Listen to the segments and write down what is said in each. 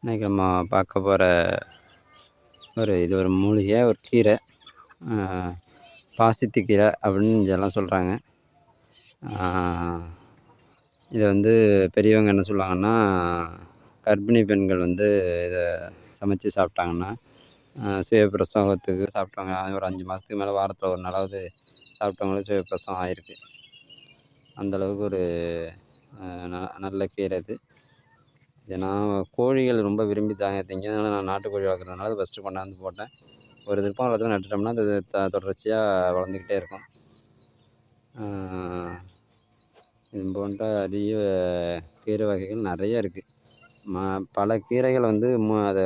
இன்றைக்கி நம்ம பார்க்க போகிற ஒரு இது ஒரு மூலிகை ஒரு கீரை பாசித்து கீரை அப்படின்னு இதெல்லாம் சொல்கிறாங்க இதை வந்து பெரியவங்க என்ன சொல்லுவாங்கன்னா கர்ப்பிணி பெண்கள் வந்து இதை சமைச்சு சாப்பிட்டாங்கன்னா சுயப்பிரசவத்துக்கு சாப்பிட்டாங்க. ஒரு அஞ்சு மாதத்துக்கு மேலே வாரத்தில் ஒரு நாளாவது சாப்பிட்டவங்களும் சுயப்பிரசவம் ஆகிருக்கு அந்தளவுக்கு ஒரு நல்ல கீரை இது. ஏன்னா கோழிகள் ரொம்ப விரும்பி தாங்க திங்கிறதுனால நான் நாட்டுக்கோழி வளர்க்குறதுனால ஃபஸ்ட்டு கொண்டாந்து போட்டேன். ஒரு திருப்பம் வளர்த்து நட்டுட்டோம்னா அது த தொடர்ச்சியாக வளர்ந்துக்கிட்டே இருக்கும். இது போன்ற அரிய கீரை வகைகள் நிறைய இருக்குது ம பல கீரைகள் வந்து மு அதை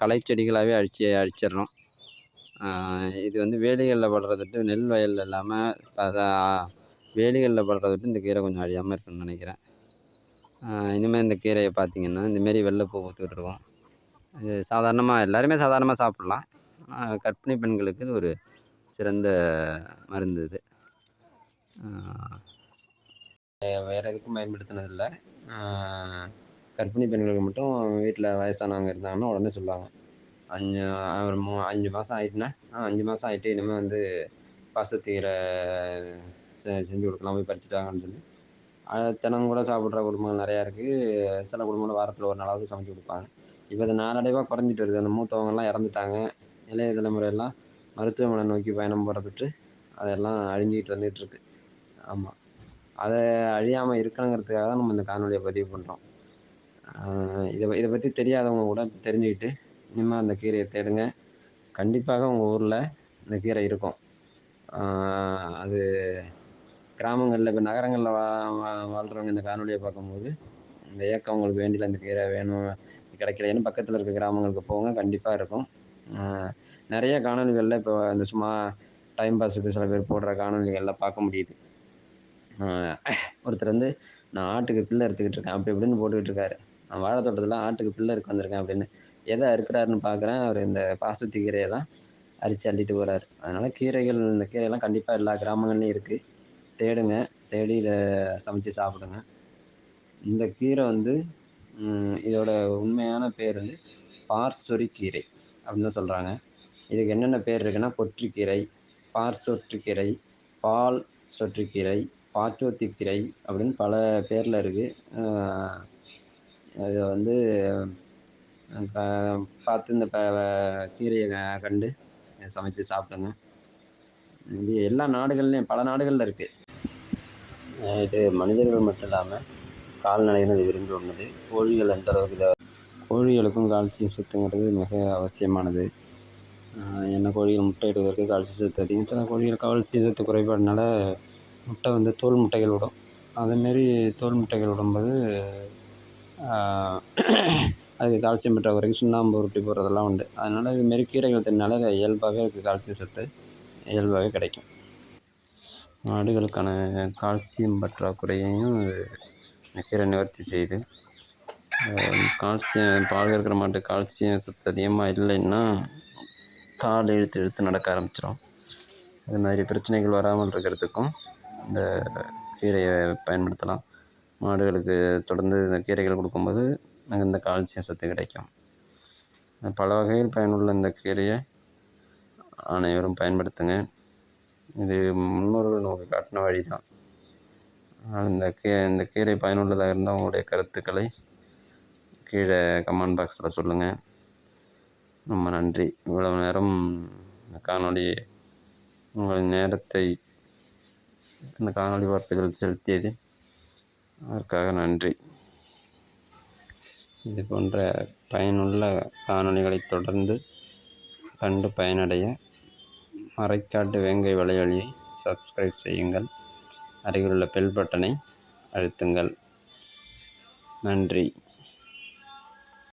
களை செடிகளாகவே அழிச்சு அழிச்சிடுறோம் இது வந்து வேலிகளில் படுறதுட்டு நெல் வயல் இல்லாமல் வேலிகளில் படுறதுட்டு இந்த கீரை கொஞ்சம் அழியாமல் இருக்குன்னு நினைக்கிறேன். இனிமேல் இந்த கீரையை பார்த்திங்கன்னா இந்தமாரி வெள்ளைப்பூ பூத்துக்கிட்டு இருக்கும் இது சாதாரணமாக எல்லாருமே சாதாரணமாக சாப்பிட்லாம். ஆனால் கர்ப்பிணி பெண்களுக்கு இது ஒரு சிறந்த மருந்து இது. வேறு எதுக்கும் பயன்படுத்தினதில்லை. கர்ப்பிணி பெண்களுக்கு மட்டும் வீட்டில் வயசானவங்க இருந்தாங்கன்னா உடனே சொல்லுவாங்க. அஞ்சு ஒரு மூ அஞ்சு மாதம் ஆகிட்டுனா அஞ்சு மாதம் ஆகிட்டு இனிமேல் வந்து பாசத்தீரை செ செஞ்சு கொடுக்கலாம் போய் பறிச்சுட்டாங்கன்னு சொல்லி. தினம் கூட சாப்பிட்ற குடும்பங்கள் நிறையா இருக்குது சில குடும்பங்கள் வாரத்தில் ஒரு நாளாவது சமைச்சு கொடுப்பாங்க. இப்போ இது நாளடைவாக குறைஞ்சிட்டு வருது அந்த மூத்தவங்கள்லாம் இறந்துட்டாங்க. இளைய தலைமுறையெல்லாம் மருத்துவமனை நோக்கி பயணம் போகிறதுட்டு அதெல்லாம் அழிஞ்சிக்கிட்டு வந்துகிட்ருக்கு ஆமாம் அதை அழியாமல் இருக்கணுங்கிறதுக்காக தான் நம்ம இந்த காணொலியை பதிவு பண்ணுறோம் இதை இதை பற்றி தெரியாதவங்க கூட தெரிஞ்சுக்கிட்டு இனிமேல் அந்த கீரையை தேடுங்க. கண்டிப்பாக உங்கள் ஊரில் இந்த கீரை இருக்கும். அது கிராமங்களில் இப்போ நகரங்களில் வா வா வாழ்கிறவங்க இந்த காணொலியை பார்க்கும்போது இந்த ஏக்கம் உங்களுக்கு வேண்டியில் இந்த கீரை வேணும் கிடைக்கலைன்னு பக்கத்தில் இருக்க கிராமங்களுக்கு போங்க கண்டிப்பாக இருக்கும். நிறைய காணொலிகளில் இப்போ இந்த சும்மா டைம் பாஸுக்கு சில பேர் போடுற காணொலிகளில் பார்க்க முடியுது. ஒருத்தர் வந்து நான் ஆட்டுக்கு பிள்ளை அறுத்துக்கிட்டு இருக்கேன். அப்படி இப்படின்னு போட்டுக்கிட்டு இருக்காரு. நான் வாழை தோட்டத்தில் ஆட்டுக்கு பிள்ளை இருக்க வந்திருக்கேன் அப்படின்னு. எதை அறுக்கிறாருன்னு பார்க்குறேன். அவர் இந்த பாசுத்தி கீரையை தான் அரித்து அள்ளிட்டு போகிறாரு அதனால் கீரைகள் இந்த கீரையெல்லாம் கண்டிப்பாக எல்லா கிராமங்கள்லேயும் இருக்குது தேடுங்க. தேடி இதை சமைச்சு சாப்பிடுங்க. இந்த கீரை வந்து இதோட உண்மையான பேர் வந்து பார்சொரி கீரை அப்படின்னு தான் சொல்கிறாங்க இதுக்கு என்னென்ன பேர் இருக்குன்னா கொற்றிக்கீரை பார் சொற்றுக்கீரை பால் சொற்றுக்கீரை பாச்சோத்திக்கீரை அப்படின்னு பல பேரில் இருக்குது இதை வந்து பார்த்து இந்த கீரையை கண்டு சமைச்சு சாப்பிடுங்க. இது எல்லா நாடுகள்லேயும் பல நாடுகளில் இருக்குது இது மனிதர்கள் மட்டும் இல்லாமல் கால்நடைகள் இது விரும்பி உள்ளது கோழிகள் எந்த அளவுக்கு இதை கோழிகளுக்கும் கால்சியம் சத்துங்கிறது மிக அவசியமானது. என்ன கோழிகள் முட்டை இடுவதற்கு கால்சியம் சத்து அதிகம் சில கோழிகள் கால்சியம் சத்து குறைபாடுனால முட்டை வந்து தோல் முட்டைகள் விடும். அதேமாரி தோல் முட்டைகள் விடும்போது அதுக்கு கால்சியம் பற்றாக்குறைக்கு சுண்ணாம்பு உருட்டி போடுறதெல்லாம் உண்டு. அதனால் இதுமாரி கீரைகள் தின்னால இயல்பாகவே அதுக்கு கால்சியம் சத்து இயல்பாகவே கிடைக்கும். மாடுகளுக்கான கால்சியம் பற்றாக்குறையையும் கீரை நிவர்த்தி செய்யுது கால்சியம் பால் இருக்கிற மாட்டு கால்சியம் சத்து அதிகமாக இல்லைன்னா கால் இழுத்து இழுத்து நடக்க ஆரம்பிச்சிடும் அது மாதிரி பிரச்சனைகள் வராமல் இருக்கிறதுக்கும் இந்த கீரையை பயன்படுத்தலாம். மாடுகளுக்கு தொடர்ந்து இந்த கீரைகள் கொடுக்கும்போது மிகுந்த கால்சியம் சத்து கிடைக்கும். பல வகையில் பயனுள்ள இந்த கீரையை அனைவரும் பயன்படுத்துங்க. இது முன்னோர்கள் நமக்கு காட்டின வழி தான் இந்த கீ இந்த கீரை பயனுள்ளதாக இருந்தால் உங்களுடைய கருத்துக்களை கீழே கமெண்ட் பாக்ஸில் சொல்லுங்கள் ரொம்ப நன்றி. இவ்வளவு நேரம் இந்த காணொலி உங்கள் நேரத்தை இந்த காணொலி பார்ப்பதில் செலுத்தியது அதற்காக நன்றி. இது போன்ற பயனுள்ள காணொலிகளை தொடர்ந்து கண்டு பயனடைய மறைக்காட்டு வேங்கை வலையொலியை சப்ஸ்கிரைப் செய்யுங்கள். அருகிலுள்ள பெல் பட்டனை அழுத்துங்கள். நன்றி.